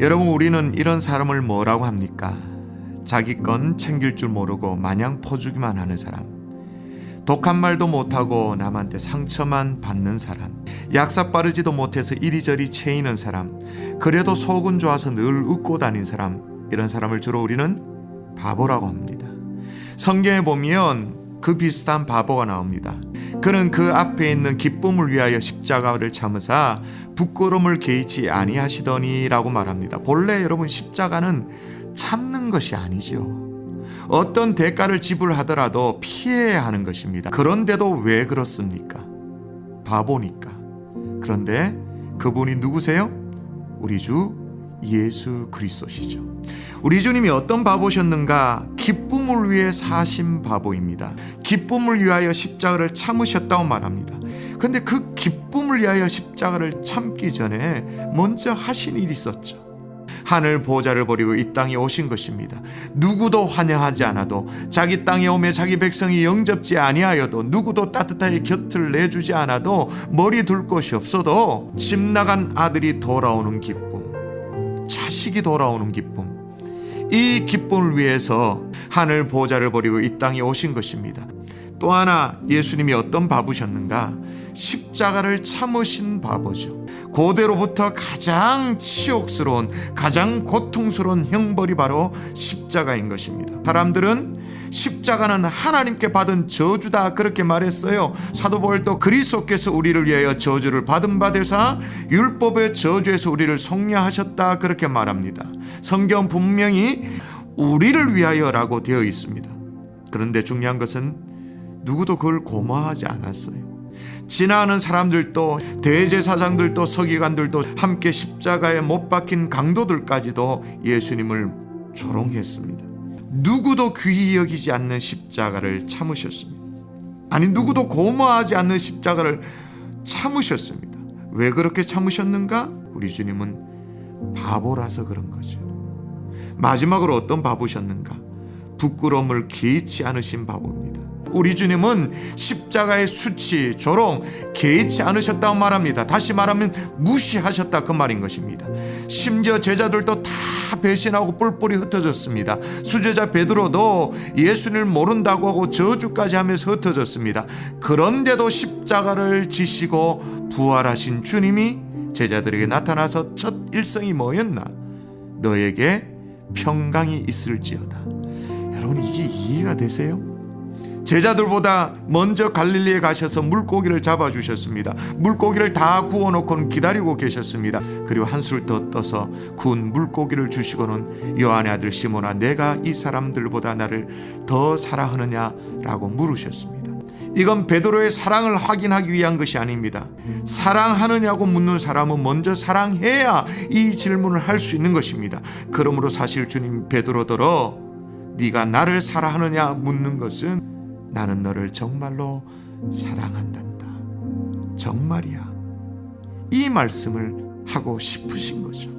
여러분 우리는 이런 사람을 뭐라고 합니까? 자기 건 챙길 줄 모르고 마냥 퍼주기만 하는 사람. 독한 말도 못하고 남한테 상처만 받는 사람. 약사 빠르지도 못해서 이리저리 채이는 사람. 그래도 속은 좋아서 늘 웃고 다닌 사람. 이런 사람을 주로 우리는 바보라고 합니다. 성경에 보면 그 비슷한 바보가 나옵니다. 그는 그 앞에 있는 기쁨을 위하여 십자가를 참으사 부끄러움을 개의치 아니하시더니라고 말합니다. 본래 여러분 십자가는 참는 것이 아니죠. 어떤 대가를 지불하더라도 피해야 하는 것입니다. 그런데도 왜 그렇습니까? 바보니까. 그런데 그분이 누구세요? 우리 주 예수 그리스도시죠. 우리 주님이 어떤 바보셨는가? 기쁨 을 위해 사신 바보입니다. 기쁨을 위하여 십자가를 참으셨다고 말합니다. 근데 그 기쁨을 위하여 십자가를 참기 전에 먼저 하신 일이 있었죠. 하늘 보좌를 버리고 이 땅에 오신 것입니다. 누구도 환영하지 않아도 자기 땅에 오매 자기 백성이 영접지 아니하여도 누구도 따뜻하게 곁을 내주지 않아도 머리 둘 곳이 없어도 집 나간 아들이 돌아오는 기쁨, 자식이 돌아오는 기쁨, 이 기쁨을 위해서 하늘 보좌를 버리고 이 땅에 오신 것입니다. 또 하나 예수님이 어떤 바보셨는가? 십자가를 참으신 바보죠. 고대로부터 가장 치욕스러운, 가장 고통스러운 형벌이 바로 십자가인 것입니다. 사람들은 십자가는 하나님께 받은 저주다 그렇게 말했어요. 사도 바울도 그리스도께서 우리를 위하여 저주를 받은 바 되사 율법의 저주에서 우리를 속량하셨다 그렇게 말합니다. 성경 분명히 우리를 위하여라고 되어 있습니다. 그런데 중요한 것은 누구도 그걸 고마워하지 않았어요. 지나가는 사람들도 대제사장들도 서기관들도 함께 십자가에 못 박힌 강도들까지도 예수님을 조롱했습니다. 누구도 귀히 여기지 않는 십자가를 참으셨습니다. 아니 누구도 고마워하지 않는 십자가를 참으셨습니다. 왜 그렇게 참으셨는가? 우리 주님은 바보라서 그런 거죠. 마지막으로 어떤 바보셨는가? 부끄러움을 개의치 않으신 바보입니다. 우리 주님은 십자가의 수치, 조롱 개의치 않으셨다고 말합니다. 다시 말하면 무시하셨다 그 말인 것입니다. 심지어 제자들도 다 배신하고 뿔뿔이 흩어졌습니다. 수제자 베드로도 예수님을 모른다고 하고 저주까지 하면서 흩어졌습니다. 그런데도 십자가를 지시고 부활하신 주님이 제자들에게 나타나서 첫 일성이 뭐였나? 너에게 평강이 있을지어다. 여러분 이게 이해가 되세요? 제자들보다 먼저 갈릴리에 가셔서 물고기를 잡아 주셨습니다. 물고기를 다 구워 놓고는 기다리고 계셨습니다. 그리고 한술 더 떠서 구운 물고기를 주시고는 요한의 아들 시몬아 내가 이 사람들보다 나를 더 사랑하느냐라고 물으셨습니다. 이건 베드로의 사랑을 확인하기 위한 것이 아닙니다. 사랑하느냐고 묻는 사람은 먼저 사랑해야 이 질문을 할 수 있는 것입니다. 그러므로 사실 주님 베드로더러 네가 나를 사랑하느냐 묻는 것은 나는 너를 정말로 사랑한단다. 정말이야. 이 말씀을 하고 싶으신 거죠.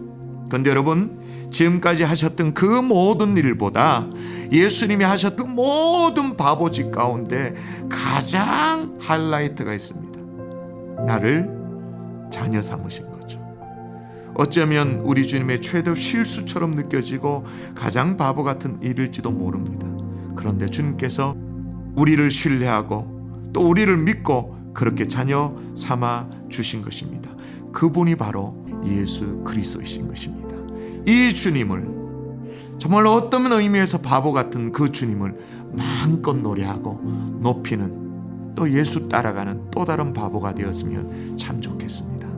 근데 여러분, 지금까지 하셨던 그 모든 일보다 예수님이 하셨던 그 모든 바보짓 가운데 가장 하이라이트가 있습니다. 나를 자녀 삼으신 거죠. 어쩌면 우리 주님의 최대 실수처럼 느껴지고 가장 바보 같은 일일지도 모릅니다. 그런데 주님께서 우리를 신뢰하고 또 우리를 믿고 그렇게 자녀 삼아 주신 것입니다. 그분이 바로 예수 그리스도이신 것입니다. 이 주님을 정말 어떤 의미에서 바보 같은 그 주님을 마음껏 노래하고 높이는 또 예수 따라가는 또 다른 바보가 되었으면 참 좋겠습니다.